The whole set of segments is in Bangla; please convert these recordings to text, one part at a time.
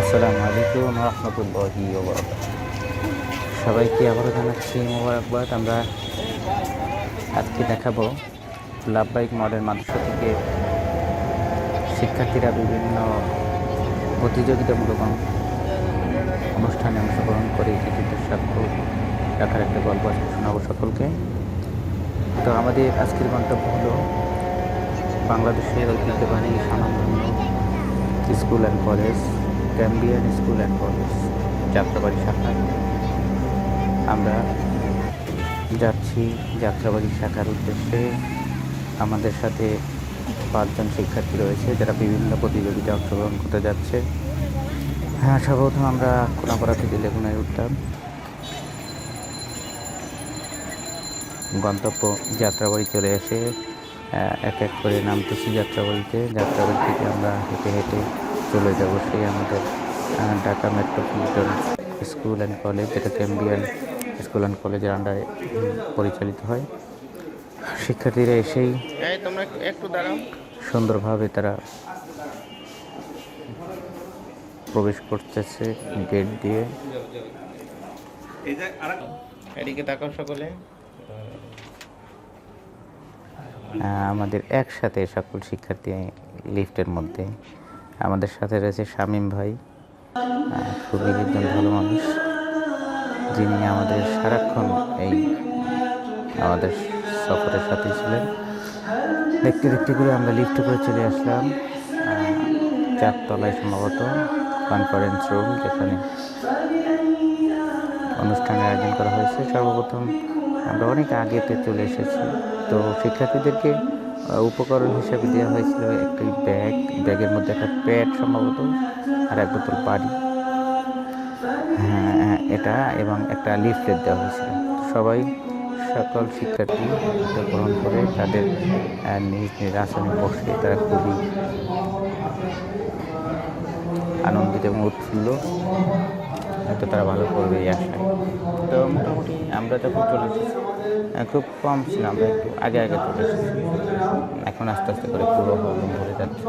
আসসালামু আলাইকুম রহমতুল্লাহি সবাইকে আবারও জানাচ্ছি মোবারকবাদ। আমরা আজকে দেখাবো লাভবাহিক মডেল মাদ্রাসা থেকে শিক্ষার্থীরা বিভিন্ন প্রতিযোগিতামূলক অনুষ্ঠানে অংশগ্রহণ করে কৃতিত্বের স্বাক্ষর রাখার একটা গল্প আজকে শোনাবো সকলকে। তো আমাদের আজকের গন্তব্য হলো বাংলাদেশের ঐতিহ্যবাহী স্বনামধন্য school and college. Cambrian school and college Jatrabari শাখায় আমরা যাচ্ছি যাত্রাবাড়ি শাখার উদ্দেশ্যে। আমাদের সাথে পাঁচজন শিক্ষার্থী রয়েছে, যারা বিভিন্ন প্রতিযোগিতায় অংশগ্রহণ করতে যাচ্ছে। হ্যাঁ সর্বপ্রথম আমরা কোনাপাড়া থেকে লেগুনায় উঠলাম গন্তব্য যাত্রাবাড়ি চলে এসে এক এক করে নামতেছি যাত্রাবাড়িতে যাত্রাবাড়ি থেকে আমরা হেঁটে হেঁটে চলে যাব সেই আমাদের Dhaka metropolitan school and college যেটা ক্যাম্বিয়ান স্কুল অ্যান্ড কলেজের আন্ডারে পরিচালিত হয়। শিক্ষার্থীরা এসেই সুন্দরভাবে তারা প্রবেশ করতেছে গেট দিয়ে। এদিকে তাকাও সকলে। আমাদের একসাথে সকল শিক্ষার্থী লিফটের মধ্যে। আমাদের সাথে রয়েছে শামীম ভাই খুবই একজন ভালো মানুষ। যিনি আমাদের সারাক্ষণ এই আমাদের সফরের সাথে ছিলেন। দেখতে দেখতে করে আমরা লিফ্ট করে চলে আসলাম। চারতলায় সম্ভবত কনফারেন্স রুম যেখানে অনুষ্ঠানের আয়োজন করা হয়েছে। সর্বপ্রথম আমরা অনেক আগেতে চলে এসেছি। তো শিক্ষার্থীদেরকে উপকরণ হিসেবে দেওয়া হয়েছিল একটি ব্যাগ। ব্যাগের মধ্যে একটা প্যাড সম্ভবত আর এক বোতল পানি। হ্যাঁ হ্যাঁ, এটা এবং একটা লিফলেট দেওয়া হয়েছিল। সবাই সকল শিক্ষার্থী গ্রহণ করে তাদের নিজ নিজ আসনে বসে তারা খুবই আনন্দিত এবং উৎফুল্ল। হয়তো তারা ভালো করবে এই আশায়। তো মোটামুটি আমরা যখন চলে এসেছি। খুব কম ছিল আমরা একটু আগে আগে চলে এখন আস্তে আস্তে করে পুরো হল ভরে যাচ্ছে।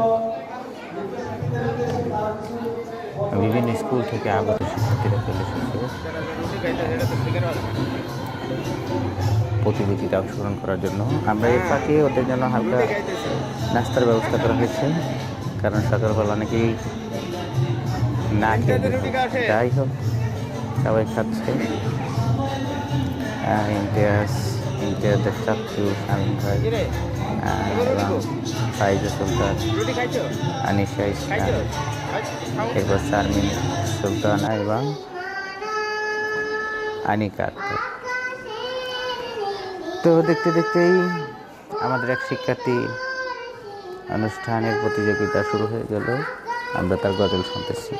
বিভিন্ন স্কুল থেকে আগত শিক্ষার্থীরা চলে এসেছে। প্রতিযোগিতা অংশগ্রহণ করার জন্য। আমরা এর ফাঁকে ওদের জন্য হালকা নাস্তার ব্যবস্থা করা হয়েছে। কারণ সকালবেলা অনেকেই না খেয়ে যাই হোক সবাই খাচ্ছে। ইমতিয়াজ ইমতিয়াজের চাচ্ছু শামীম ভাই এবং ফাইজা সুলতান আনিশা ইসলাম। এরপর শারমিন সুলতানা এবং আনিকা। আক্তার তো দেখতে দেখতেই আমাদের এক শিক্ষার্থী অনুষ্ঠানের প্রতিযোগিতা শুরু হয়ে গেল। আমরা তার গজল শুনতেছি।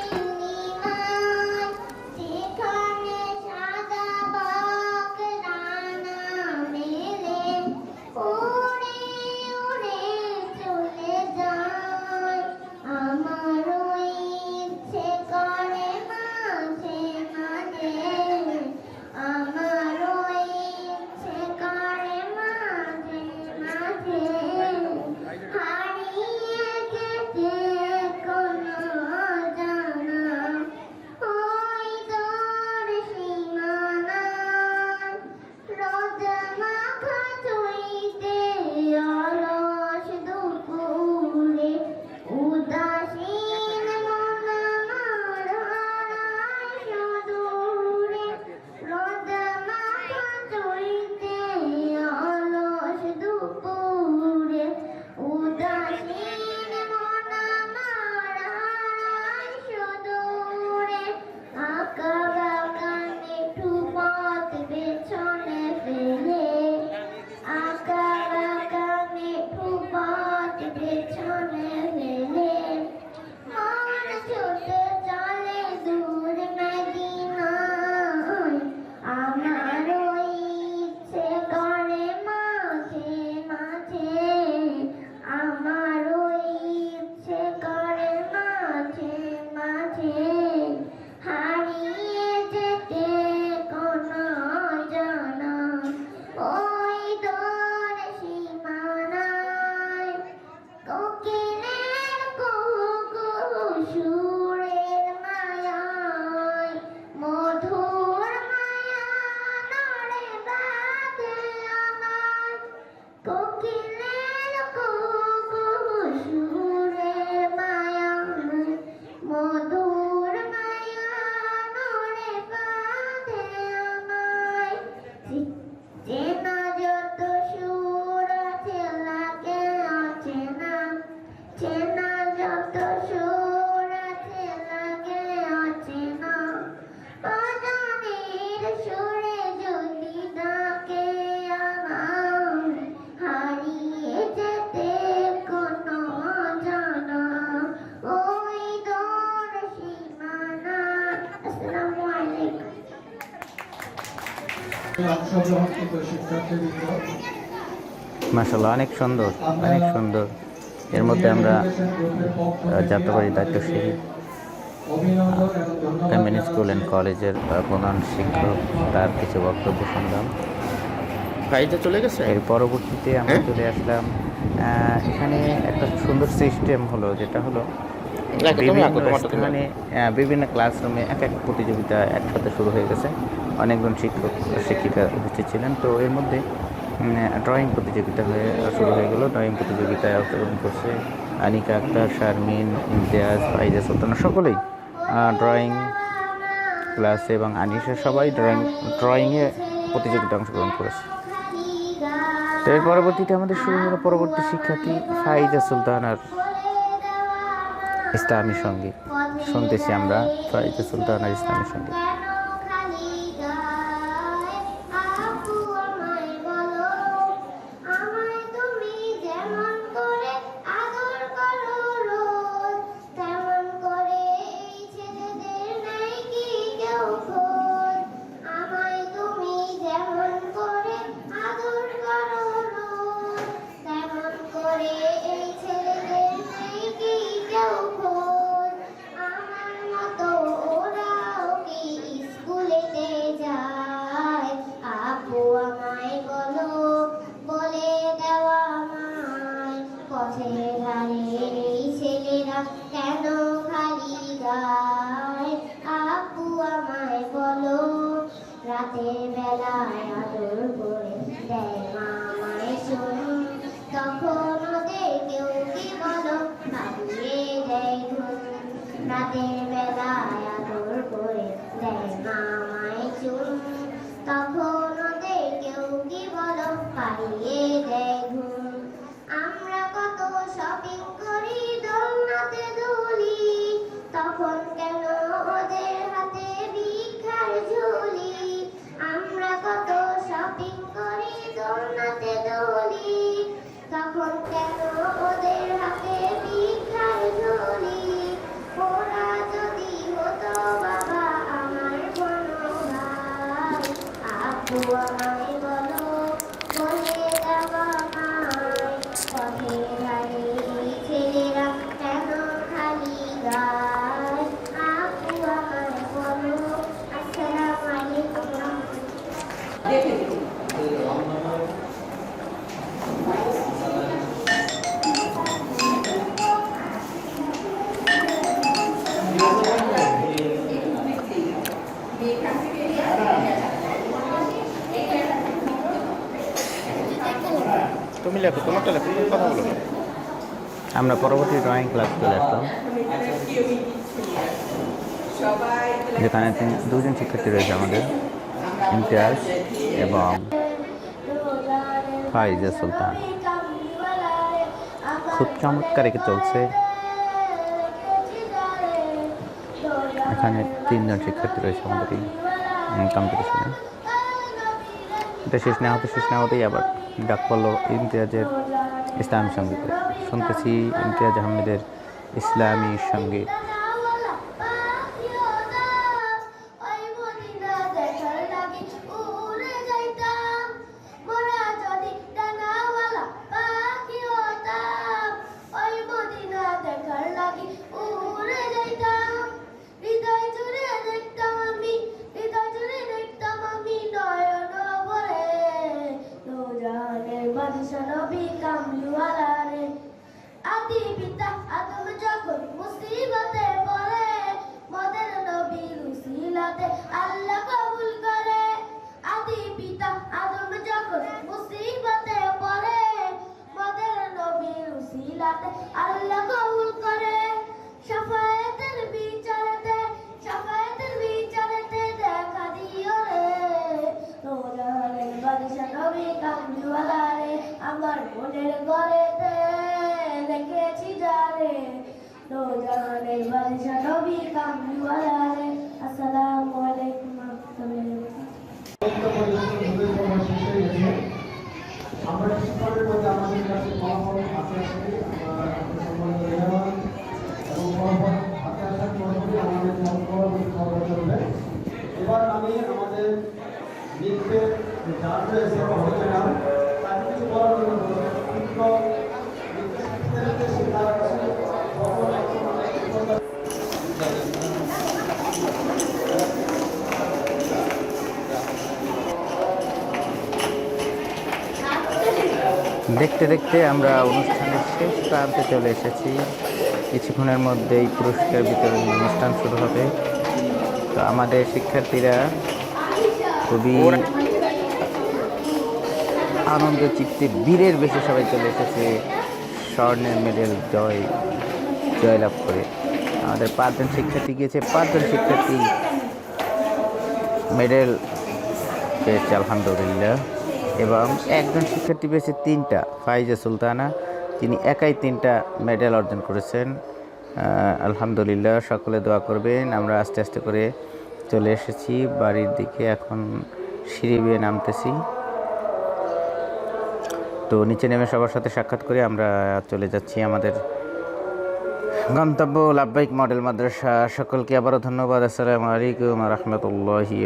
মাসাল্লাহ অনেক সুন্দর অনেক সুন্দর। এর মধ্যে আমরা যাত্রাবাড়ি দায়িত্বশীল অভিনন্দন এবং স্কুল অ্যান্ড কলেজের প্রধান শিক্ষক তার কিছু বক্তব্য শুনলাম। ভাইটা চলে গেছে? এর পরবর্তীতে আমরা হ্যাঁ? চলে আসলাম এখানে একটা সুন্দর সিস্টেম হলো যেটা হলো বিভিন্ন আহ, বিভিন্ন ক্লাসরুমে এক এক প্রতিযোগিতা একসাথে শুরু হয়ে গেছে। অনেকজন শিক্ষক শিক্ষিকা উপস্থিত ছিলেন। তো এর মধ্যে ড্রয়িং প্রতিযোগিতা হয়ে শুরু হয়ে গেলো। ড্রয়িং প্রতিযোগিতায় অংশগ্রহণ করছে আনিকা আক্তার, শারমিন, ইমতিয়াজ, ফাইজা সুলতানা, সকলেই। ড্রয়িং ক্লাসে এবং আনিশা সবাই ড্রয়িং ড্রয়িংয়ে প্রতিযোগিতায় অংশগ্রহণ করেছে। তো এর পরবর্তীতে আমাদের শুরু হলো পরবর্তী শিক্ষার্থী ফাইজা সুলতানার ইসলামী সংগীত। শুনতেছি আমরা ফাইজা সুলতানার ইসলামী সংগীত। রাতের বেলায় আদর করে দেয় মামায় শোন, তখন ওদের কেউ কি বলো? কাঁদিয়ে দেয় রাতের বেলায় আদর করে দেয় মামায় চুন তখন ওদের কেউ কি বলো? পাইয়ে দেয় ঘুম। আমরা কত শপিং করি, দোলনাতে দুলি। তখন Wow. আমরা পরবর্তী ড্রয়িং ক্লাস চলে আসলাম। যেখানে দুজন শিক্ষার্থী রয়েছে আমাদের, ইমতিয়াজ এবং ফাইজা সুলতান। খুব চমৎকার একে চলছে। এখানে তিনজন শিক্ষার্থী রয়েছে আমাদের এই কম্পিটিশনে এটা শেষ না হতে শেষ না হতেই আবার ডাক পড়ল ইমতিয়াজের ইসলামী সঙ্গীতে শুনতেছি ইমতিয়াজ আহমেদের ইসলামী সংগীত উসিলাতে আল্লাহ করে। শাফায়াতের বিচারতে শাফায়াতের বিচারতে দেখা দিও রে। রোজানের বাদশা নবী কামলিওয়ালা রে আমার মনের ঘরেতে দেখেছি যারে। রোজানের বাদশা নবী রে আসসালামু আলাইকুম আমরা কিছুক্ষণের মধ্যে আমাদের কাছে ফলাফল হাতে আসবে আমরা আপনাদের সম্মানিত মেহমান এবং ফলাফল হাতে আসার পরপরই আমাদের পরবর্তী খবর চলবে এবার আমি আমাদের নৃত্যের যে যার রয়েছে বা হচ্ছে না তাকে কিছু বলার জন্য বলছেন কিন্তু নির্দেশ সে তার কাছে কখনো দেখতে দেখতে আমরা অনুষ্ঠানের শেষ প্রান্তে চলে এসেছি। কিছুক্ষণের মধ্যেই পুরস্কার বিতরণ অনুষ্ঠান শুরু হবে। তো আমাদের শিক্ষার্থীরা খুবই আনন্দ চিত্তে বীরের বেশি সবাই চলে এসেছে স্বর্ণের মেডেল জয়, জয়লাভ করে। আমাদের পাঁচজন শিক্ষার্থী গিয়েছে। পাঁচজন শিক্ষার্থী মেডেল পেয়েছে, আলহামদুলিল্লাহ। এবং একজন শিক্ষার্থী পেয়েছে তিনটা, ফাইজা সুলতানা। তিনি একাই তিনটা মেডেল অর্জন করেছেন। আলহামদুলিল্লাহ, সকলে দোয়া করবেন। আমরা আস্তে আস্তে করে চলে এসেছি। বাড়ির দিকে এখন সিঁড়ি বেয়ে নামতেছি। তো নিচে নেমে সবার সাথে সাক্ষাৎ করে আমরা চলে যাচ্ছি আমাদের গন্তব্য লাভবাহিক মডেল মাদ্রাসা। সকলকে আবারও ধন্যবাদ। আসসালামু আলাইকুম রহমতুল্লাহি